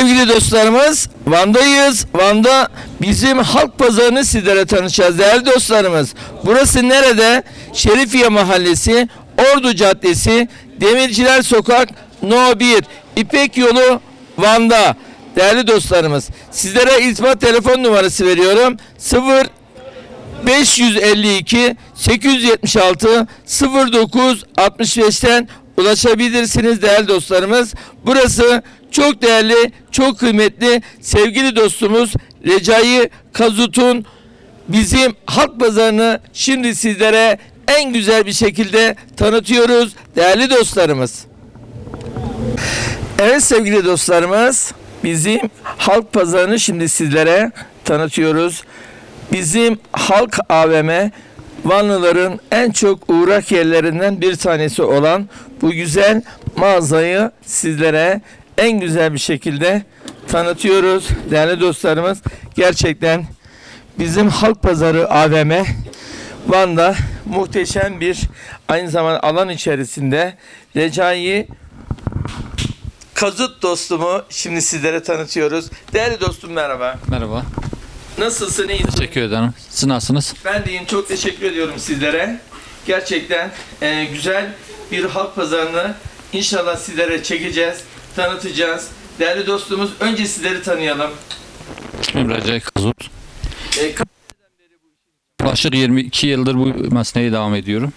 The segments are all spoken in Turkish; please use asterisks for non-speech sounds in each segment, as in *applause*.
sevgili dostlarımız Van'dayız. Van'da bizim halk pazarını sizlere tanıtacağız değerli dostlarımız. Burası nerede? Şerifiye Mahallesi, Ordu Caddesi, Demirciler Sokak, No 1, İpek Yolu Van'da. Değerli dostlarımız sizlere irtibat telefon numarası veriyorum. 0 552 876 09 65'ten ulaşabilirsiniz değerli dostlarımız. Burası çok değerli, çok kıymetli sevgili dostumuz Recai Kazut'un bizim halk pazarını şimdi sizlere en güzel bir şekilde tanıtıyoruz değerli dostlarımız. Evet sevgili dostlarımız bizim halk pazarını şimdi sizlere tanıtıyoruz. Bizim halk AVM Vanlıların en çok uğrak yerlerinden bir tanesi olan bu güzel mağazayı sizlere en güzel bir şekilde tanıtıyoruz. Değerli dostlarımız gerçekten bizim halk pazarı AVM Van'da muhteşem bir aynı zamanda alan içerisinde Recai Kazut dostumu şimdi sizlere tanıtıyoruz. Değerli dostum merhaba. Merhaba. Nasılsın? İyisin? Teşekkür ederim. Siz nasılsınız? Ben deyim çok teşekkür ediyorum sizlere. Gerçekten e, güzel bir halk pazarını inşallah sizlere çekeceğiz, tanıtacağız. Değerli dostumuz önce sizleri tanıyalım. İsmim Recep Kazut. E, Yaklaşık 22 yıldır bu mesleğe devam ediyorum.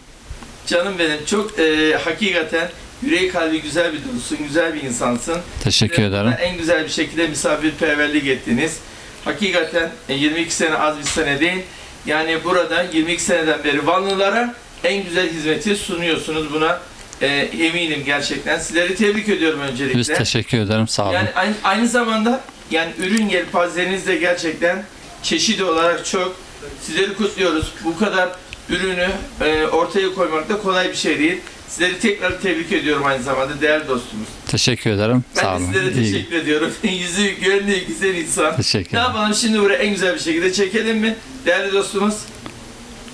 canım benim çok e, hakikaten yüreği kalbi güzel bir dostsun, güzel bir insansın. Teşekkür Ve ederim. En güzel bir şekilde misafirperverlik ettiniz. Hakikaten e, 22 sene az bir sene değil. Yani burada 22 seneden beri Vanlılara en güzel hizmeti sunuyorsunuz. Buna e, eminim gerçekten. Sizleri tebrik ediyorum öncelikle. Biz teşekkür ederim. Sağ olun. Yani aynı, aynı zamanda yani ürün yelpazeniz de gerçekten çeşidi olarak çok. Sizleri kutluyoruz. Bu kadar ürünü e, ortaya koymak da kolay bir şey değil. Sizleri tekrar tebrik ediyorum aynı zamanda değerli dostumuz. Teşekkür ederim. Ben Sağ olun. sizlere İyi. teşekkür ediyorum. *laughs* Yüzü gönlü güzel insan. Teşekkür Ne ederim. yapalım şimdi buraya en güzel bir şekilde çekelim mi? Değerli dostumuz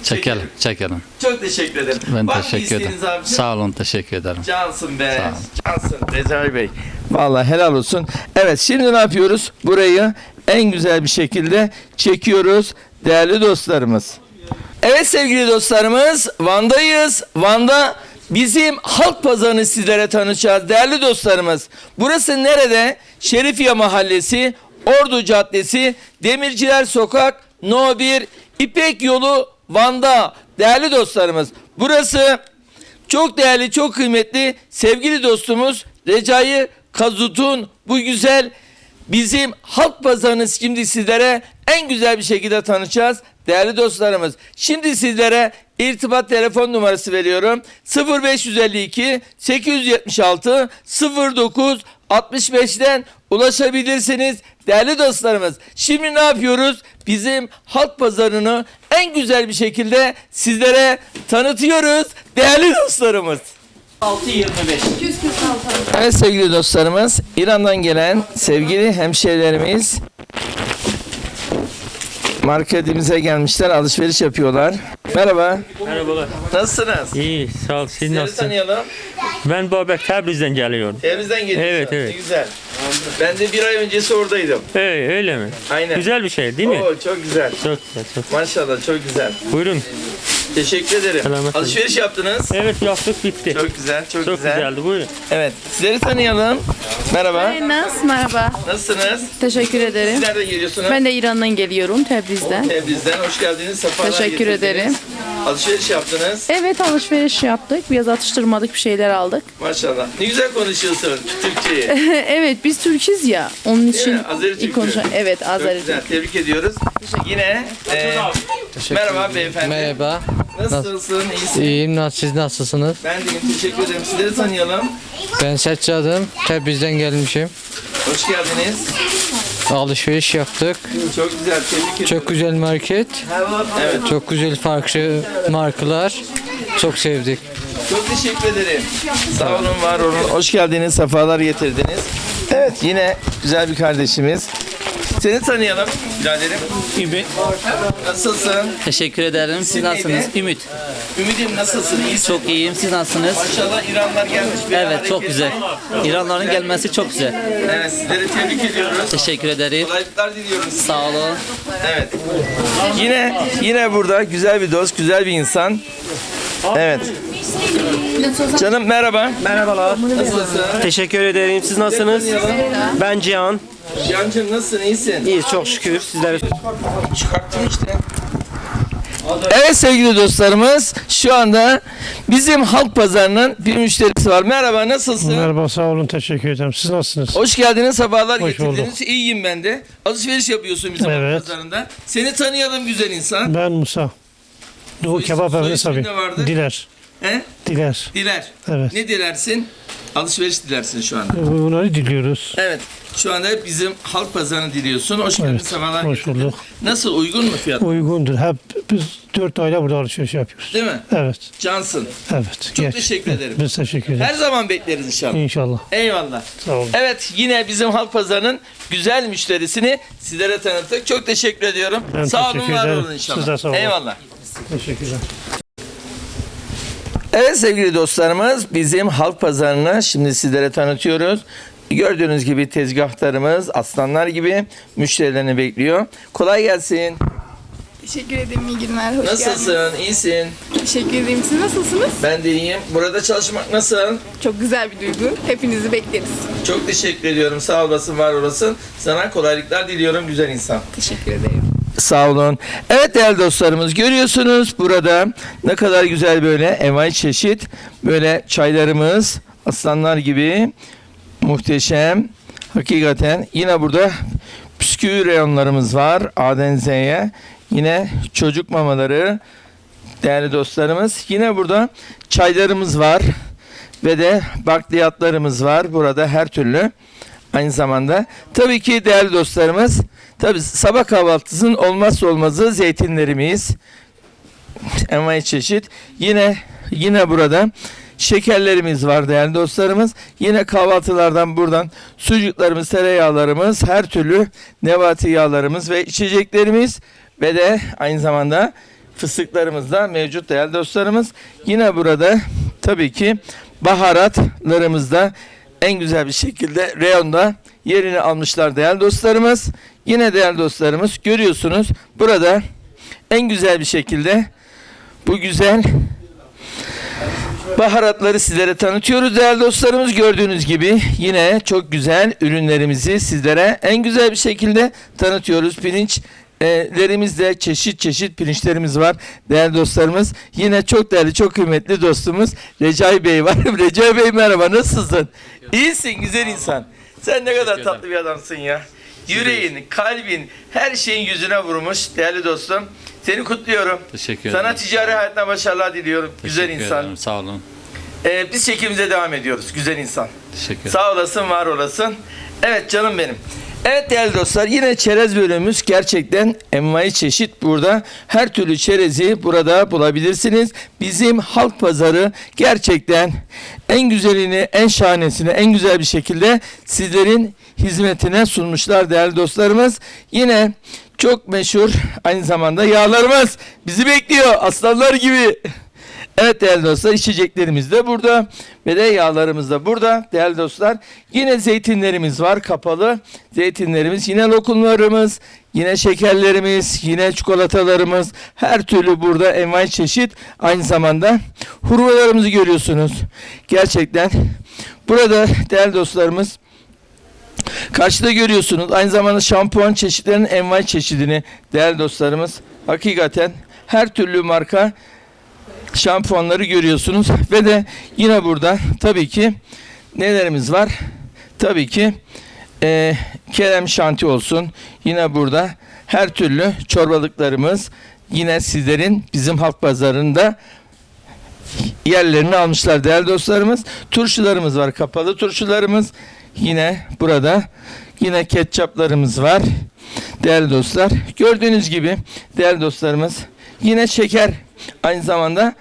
Çekelim. Çekelim. çok teşekkür ederim. Ben Var teşekkür ederim. abicim? Sağ olun. Teşekkür ederim. Cansın be. Sağ olun. Cansın Rezai Bey. Vallahi helal olsun. Evet şimdi ne yapıyoruz? Burayı en güzel bir şekilde çekiyoruz değerli dostlarımız. Evet sevgili dostlarımız Van'dayız. Van'da bizim halk pazarını sizlere tanıtacağız değerli dostlarımız. Burası nerede? Şerifiye Mahallesi, Ordu Caddesi, Demirciler Sokak, No 1, İpek Yolu Van'da değerli dostlarımız. Burası çok değerli, çok kıymetli sevgili dostumuz Recai Kazut'un bu güzel bizim halk pazarını şimdi sizlere en güzel bir şekilde tanıtacağız. Değerli dostlarımız, şimdi sizlere irtibat telefon numarası veriyorum. 0552 876 09 65'ten ulaşabilirsiniz. Değerli dostlarımız, şimdi ne yapıyoruz? Bizim halk pazarını en güzel bir şekilde sizlere tanıtıyoruz. Değerli dostlarımız. 625. Evet sevgili dostlarımız, İran'dan gelen sevgili hemşehrilerimiz marketimize gelmişler, alışveriş yapıyorlar. Merhaba, Merhabalar. nasılsınız? İyi, sağ ol. Siz Sizleri nasılsın? tanıyalım. Ben Babek Tebriz'den geliyorum. Evimizden geliyorsunuz. Evet, evet. Güzel. Ben de bir ay öncesi oradaydım. Ee, öyle mi? Aynen. Güzel bir şey değil mi? Oo, çok güzel. Çok güzel, çok. Maşallah çok güzel. Buyurun. Teşekkür ederim. Selamet. Alışveriş yaptınız. Evet, yaptık bitti. Çok, Çok güzel, çok, güzel. güzeldi. Buyurun. Evet, sizleri tanıyalım. Merhaba. Nasıl? Merhaba. Nasılsınız? Teşekkür ederim. Siz nereden geliyorsunuz? Ben de İran'dan geliyorum, Tebriz'den. Tebriz'den hoş geldiniz. Sefalar Teşekkür getirdiniz. ederim. Alışveriş yaptınız. Evet alışveriş yaptık. Biraz atıştırmadık bir şeyler aldık. Maşallah. Ne güzel konuşuyorsun Türkçeyi. *laughs* evet biz Türk'üz ya. Onun için mi? Azeri Türk'ü. ilk konuşan. Evet Çok Azeri güzel. Tebrik ediyoruz. Yine e, merhaba beyefendi. Merhaba. Nasılsın? İyisin? İyiyim. Nasıl, siz nasılsınız? Ben de iyiyim. Teşekkür ederim. Sizleri tanıyalım. Ben Seccadım. Tebriz'den gelmişim. Hoş geldiniz. Alışveriş yaptık. Çok güzel. Tebrik ediyorum. Çok güzel market. Evet. Çok güzel farklı markalar. Çok sevdik. Çok teşekkür ederim. Sağ olun, var olun. Hoş geldiniz, sefalar getirdiniz. Evet, yine güzel bir kardeşimiz. Seni tanıyalım biraderim. Ümit. Nasılsın? Teşekkür ederim. Siz nasılsınız? neydi? Ümit. Ümidim nasılsın? İyisin. Çok iyiyim. Siz nasılsınız? Maşallah İranlar gelmiş. bir Evet hareket. çok güzel. İranların gelmesi çok güzel. Evet sizleri tebrik ediyoruz. Teşekkür ederim. Kolaylıklar diliyoruz. Sağ olun. Evet. Yine yine burada güzel bir dost, güzel bir insan. Evet. Canım merhaba. Merhabalar. Nasılsın? Teşekkür ederim. Siz nasılsınız? Ben Cihan. Cancım nasılsın? İyisin? İyiyiz çok şükür. Sizler Çıkarttım işte. Evet sevgili dostlarımız şu anda bizim halk pazarının bir müşterisi var. Merhaba nasılsın? Merhaba sağ olun teşekkür ederim. Siz nasılsınız? Hoş geldiniz, sabahlar Hoş getirdiniz. bulduk. İyiyim ben de. Alışveriş yapıyorsun bizim halk Evet. pazarında. Seni tanıyalım güzel insan. Ben Musa. Doğu Kebap ne vardı? Diler. He? Diler. Diler. Evet. Ne dilersin? Alışveriş dilersin şu anda. Bunları diliyoruz. Evet. Şu anda bizim halk pazarını diliyorsun. Hoş geldin, Evet, sabahlar hoş getirdin. bulduk. Nasıl, uygun mu fiyat? Uygundur. Hep biz dört aile burada alışveriş yapıyoruz. Değil mi? Evet. Cansın. Evet. Çok teşekkür ederim. Biz teşekkür ederiz. Her zaman bekleriz inşallah. İnşallah. Eyvallah. Sağ olun. Evet yine bizim halk pazarının güzel müşterisini sizlere tanıttık. Çok teşekkür ediyorum. Ben sağ olun teşekkür var ederim. olun inşallah. Siz de sağ olun. Eyvallah. Teşekkürler. Evet sevgili dostlarımız bizim halk pazarını şimdi sizlere tanıtıyoruz. Gördüğünüz gibi tezgahlarımız aslanlar gibi müşterilerini bekliyor. Kolay gelsin. Teşekkür ederim, iyi günler, hoş geldiniz. Nasılsın? İyisin. Teşekkür ederim, siz nasılsınız? Ben de iyiyim. Burada çalışmak nasıl? Çok güzel bir duygu, hepinizi bekleriz. Çok teşekkür ediyorum. Sağ olasın, var olasın. Sana kolaylıklar diliyorum güzel insan. Teşekkür ederim. Sağ olun. Evet değerli dostlarımız görüyorsunuz burada ne kadar güzel böyle envai çeşit böyle çaylarımız aslanlar gibi muhteşem. Hakikaten yine burada bisküvi reyonlarımız var A'den Z'ye. Yine çocuk mamaları değerli dostlarımız. Yine burada çaylarımız var ve de bakliyatlarımız var. Burada her türlü aynı zamanda. Tabii ki değerli dostlarımız tabii sabah kahvaltısının olmazsa olmazı zeytinlerimiz. Envai çeşit. Yine yine burada şekerlerimiz var değerli dostlarımız. Yine kahvaltılardan buradan sucuklarımız, tereyağlarımız, her türlü nebati yağlarımız ve içeceklerimiz ve de aynı zamanda fıstıklarımız da mevcut değerli dostlarımız. Yine burada tabii ki baharatlarımız da en güzel bir şekilde reyonda yerini almışlar değerli dostlarımız. Yine değerli dostlarımız görüyorsunuz burada en güzel bir şekilde bu güzel baharatları sizlere tanıtıyoruz değerli dostlarımız. Gördüğünüz gibi yine çok güzel ürünlerimizi sizlere en güzel bir şekilde tanıtıyoruz. Pirinç lerimizde çeşit çeşit pirinçlerimiz var değerli dostlarımız. Yine çok değerli, çok kıymetli dostumuz Recai Bey var. *laughs* Recai Bey merhaba, nasılsın? İyisin, güzel insan. Sen ne kadar tatlı bir adamsın ya. Yüreğin, kalbin, her şeyin yüzüne vurmuş değerli dostum. Seni kutluyorum. Teşekkür Sana ederim. ticari hayatına başarılar diliyorum. güzel Teşekkür insan. ederim, Sağ olun. Ee, biz çekimimize devam ediyoruz. Güzel insan. Teşekkür ederim. Sağ olasın, var olasın. Evet canım benim. Evet değerli dostlar yine çerez bölümümüz gerçekten envai çeşit burada. Her türlü çerezi burada bulabilirsiniz. Bizim halk pazarı gerçekten en güzelini, en şahanesini, en güzel bir şekilde sizlerin hizmetine sunmuşlar değerli dostlarımız. Yine çok meşhur aynı zamanda yağlarımız bizi bekliyor aslanlar gibi. Evet değerli dostlar içeceklerimiz de burada ve de yağlarımız da burada. Değerli dostlar. Yine zeytinlerimiz var kapalı. Zeytinlerimiz yine lokumlarımız yine şekerlerimiz yine çikolatalarımız. Her türlü burada envai çeşit. Aynı zamanda hurmalarımızı görüyorsunuz. Gerçekten burada değerli dostlarımız Karşıda görüyorsunuz. Aynı zamanda şampuan çeşitlerinin envai çeşidini değerli dostlarımız. Hakikaten her türlü marka şampuanları görüyorsunuz ve de yine burada tabii ki nelerimiz var? Tabii ki eee kerem şanti olsun. Yine burada her türlü çorbalıklarımız yine sizlerin bizim halk pazarında yerlerini almışlar değerli dostlarımız. Turşularımız var. Kapalı turşularımız. Yine burada yine ketçaplarımız var. Değerli dostlar. Gördüğünüz gibi değerli dostlarımız yine şeker aynı zamanda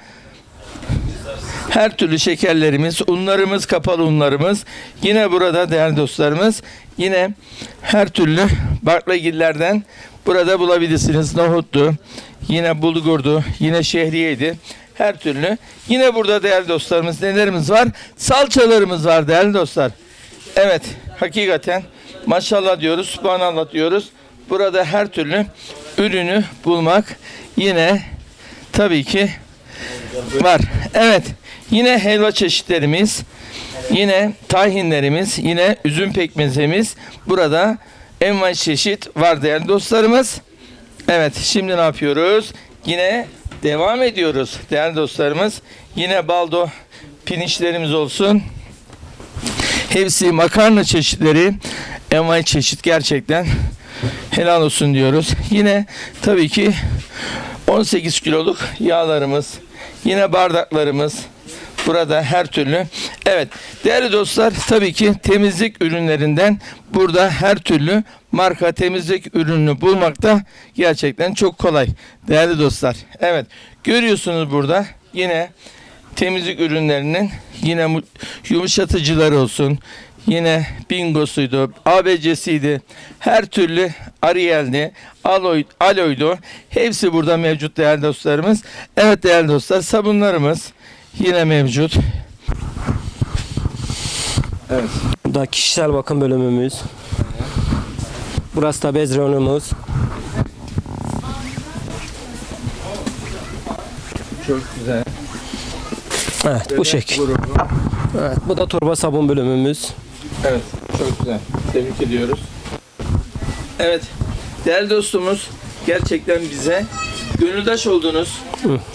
her türlü şekerlerimiz, unlarımız, kapalı unlarımız. Yine burada değerli dostlarımız yine her türlü baklagillerden burada bulabilirsiniz. Nohuttu, yine bulgurdu, yine şehriyeydi. Her türlü. Yine burada değerli dostlarımız nelerimiz var? Salçalarımız var değerli dostlar. Evet, hakikaten maşallah diyoruz, subhanallah diyoruz. Burada her türlü ürünü bulmak yine tabii ki var. Evet, yine helva çeşitlerimiz, yine tahinlerimiz, yine üzüm pekmezimiz burada envai çeşit var değerli dostlarımız. Evet, şimdi ne yapıyoruz? Yine devam ediyoruz değerli dostlarımız. Yine baldo pirinçlerimiz olsun. Hepsi makarna çeşitleri. Envai çeşit gerçekten helal olsun diyoruz. Yine tabii ki 18 kiloluk yağlarımız. Yine bardaklarımız. Burada her türlü. Evet değerli dostlar tabii ki temizlik ürünlerinden burada her türlü marka temizlik ürününü bulmakta gerçekten çok kolay. Değerli dostlar. Evet görüyorsunuz burada yine temizlik ürünlerinin yine mu- yumuşatıcıları olsun. Yine bingosuydu, ABC'siydi. Her türlü Ariel'di, aloy, aloydu. Hepsi burada mevcut değerli dostlarımız. Evet değerli dostlar sabunlarımız yine mevcut. Bu da kişisel bakım bölümümüz. Burası da bez reyonumuz. Çok güzel. Evet bu şekil. Evet, bu da torba sabun bölümümüz. Evet, çok güzel. Tebrik ediyoruz. Evet, değerli dostumuz gerçekten bize gönüldaş oldunuz.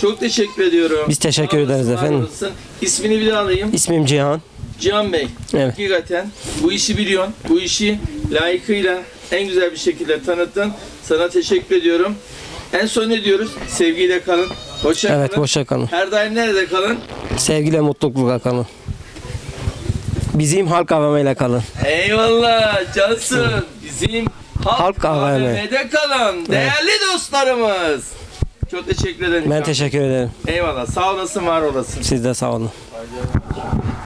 Çok teşekkür ediyorum. Biz teşekkür Sağ ederiz efendim. olasın. İsmini bir daha alayım. İsmim Cihan. Cihan Bey. Evet. Hakikaten bu işi biliyorsun. Bu işi layıkıyla en güzel bir şekilde tanıttın. Sana teşekkür ediyorum. En son ne diyoruz? Sevgiyle kalın. Hoşça Evet kalın. hoşça kalın. Her daim nerede kalın? Sevgiyle mutlulukla kalın. Bizim halk AVM'yle kalın. Eyvallah cansın. Bizim halk, Halk. AVM'de kalan değerli dostlarımız. Çok teşekkür ederim. Ben teşekkür ederim. Eyvallah. Sağ olasın, var olasın. Siz de sağ olun.